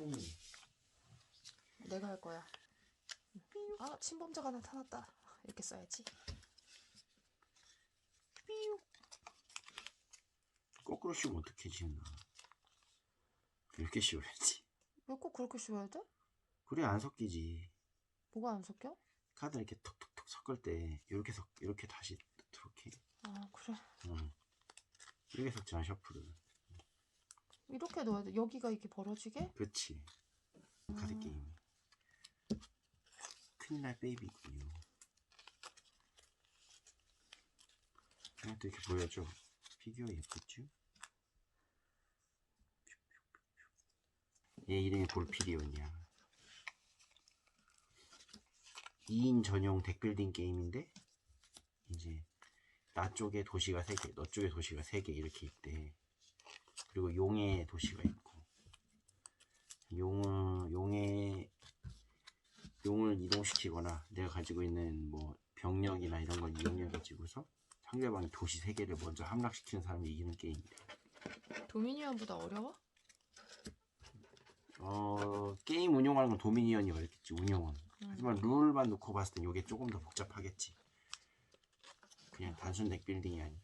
토미. 내가 할 거야. 아 침범자가 나타났다. 이렇게 써야지. 거꾸로 씌우면 어떻게 지금 나. 이렇게 씌워야지. 왜 꼭 그렇게 씌워야 돼? 그래 안 섞이지. 뭐가 안 섞여? 카드 이렇게 톡톡톡 섞을 때 이렇게 섞 이렇게 다시 이렇게. 아 그래. 응. 이렇게 섞잖아 셔플을. 이렇게 넣어야 돼. 여기가 이렇게 벌어지게? 그렇지. 카드 음. 게임. 큰일 날 베이비군요. 이것도 이렇게 보여줘. 피규어 예쁘죠? 얘 이름이 볼피리온이야. 2인 전용 덱빌딩 게임인데 이제 나 쪽에 도시가 3개, 너 쪽에 도시가 3개 이렇게 있대. 그리고 용의 도시가 있고 용을 용의 용을 이동시키거나 내가 가지고 있는 뭐 병력이나 이런 걸 이용해 가지고서 상대방이 도시 세 개를 먼저 함락시키는 사람이 이기는 게임이래. 도미니언보다 어려워? 어 게임 운영하는 건 도미니언이 어렵겠지 운영은. 음. 하지만 룰만 놓고 봤을 땐 이게 조금 더 복잡하겠지. 그냥 단순 덱 빌딩이 아니야.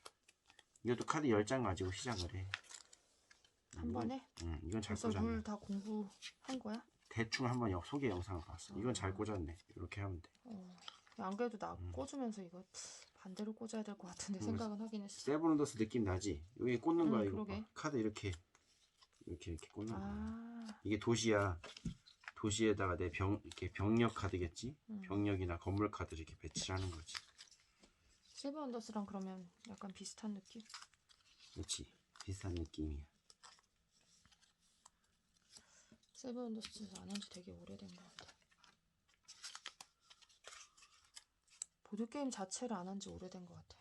이것도 카드 10장 가지고 시작을 해. 한 번에? 응, 이건 잘 꽂았네. 룰다 공부한 거야? 대충 한번 여- 소개 영상을 봤어. 이건 잘 꽂았네. 이렇게 하면 돼. 어. 안 그래도 나 음. 꽂으면서 이거 반대로 꽂아야 될 것 같은데 음. 생각은 하긴 했어. 세븐원더스 느낌 나지? 여기 꽂는 거야 응, 이거. 봐. 카드 이렇게 이렇게 이렇게 꽂는 거야 아, 이게 도시야 도시에다가 내 병 이렇게 병력 카드겠지? 음. 병력이나 건물 카드 이렇게 배치를 하는 거지 세븐 언더스랑 그러면 약간 비슷한 느낌? 그렇지 비슷한 느낌이야 세븐 언더스 안한 지 되게 오래된 것 같아. 보드게임 자체를 안 한 지 오래된 것 같아.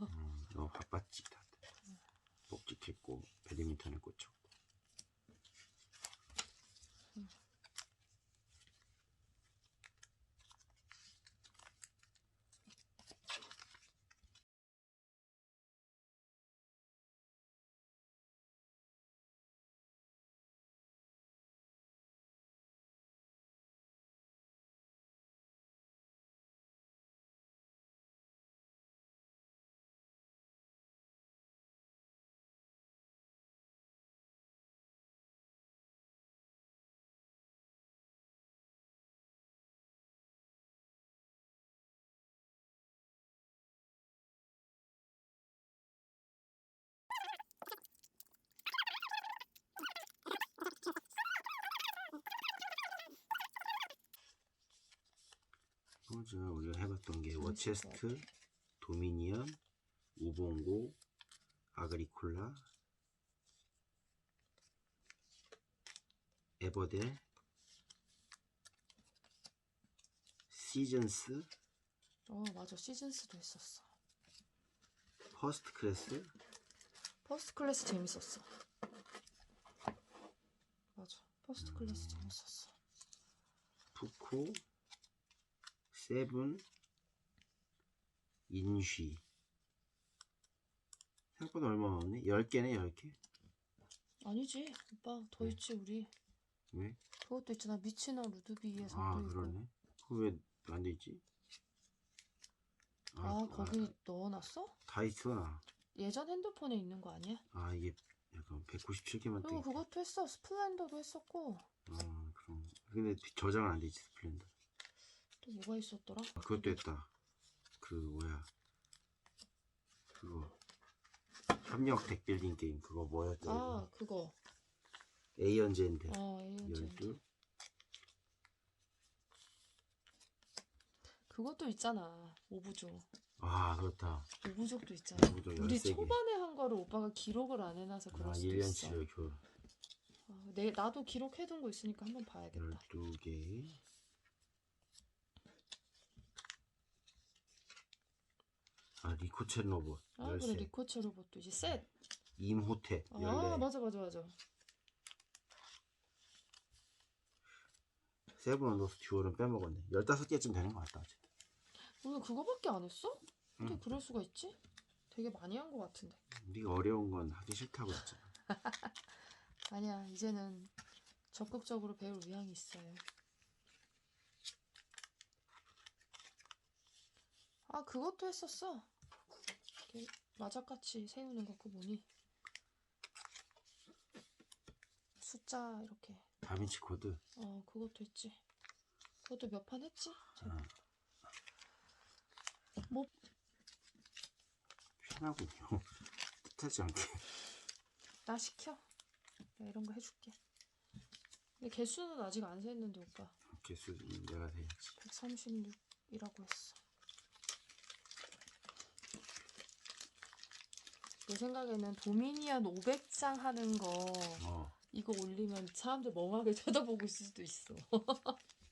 음, 너 바빴지 다들 복직했고 배드민턴에 꽂혔고 어제 우리가 해봤던 게 워체스트 도미니언 우봉고 아그리콜라 에버델 시즌스 어 맞아 시즌스도 했었어. 퍼스트 클래스 퍼스트 클래스 재밌었어. 맞아 퍼스트 음. 클래스 재밌었어. 푸코 세븐 인쉬 생각보다 얼마 없네 10개네 10개 아니지 오빠 더 네. 있지 우리. 왜? 그것도 있잖아 미치나 루드비의 아 있고. 그러네 그거 왜안 돼있지? 아, 거기 넣어놨어? 다 있어 나. 예전 핸드폰에 있는 거 아니야? 아 이게 약간 197개만 그리고 돼. 그것도 했어 스플렌더도 했었고 아 그럼 근데 저장은 안 되지 스플렌더. 또 뭐가 있었더라? 아, 그것도 했다. 그 뭐야 그거 협력 덱 빌딩 게임 그거 뭐였더라? 아 그거 에이언젠드 아 에이언즈 열두. 그것도 있잖아 오부족 아 그렇다. 오부족도 있잖아 오부족 우리 13개. 초반에 한 거를 오빠가 기록을 안 해놔서 그럴 아 수도 1년치 있어 이렇게 아, 내, 나도 기록해둔 거 있으니까 한번 봐야겠다 12개. 아 리코첸 로봇 아 그래 13. 리코체 로봇도 이제 셋 임호태 아 14. 맞아 맞아 맞아 세븐 언더스 듀얼은 빼먹었네. 15개쯤 되는 것 같다. 아직. 오늘 그거밖에 안 했어? 어떻게 응. 그럴 수가 있지? 되게 많이 한거 같은데 네가 어려운 건 하기 싫다고 했잖아. 아니야 이제는 적극적으로 배울 의향이 있어요. 아, 그것도 했었어. 이렇게 마작같이 세우는 거, 그 뭐니? 숫자 이렇게. 다빈치 코드. 어, 그것도 했지. 그것도 몇 판 했지? 어, 뭐, 편하군요. 뜻하지 않게. 나 시켜. 내가 이런 거 해줄게. 근데 개수는 아직 안 셌는데, 오빠. 개수 내가 세야지. 136이라고 했어. 내 생각에는 도미니언 500장 하는 거 어. 이거 올리면 사람들 멍하게 쳐다보고 있을 수도 있어.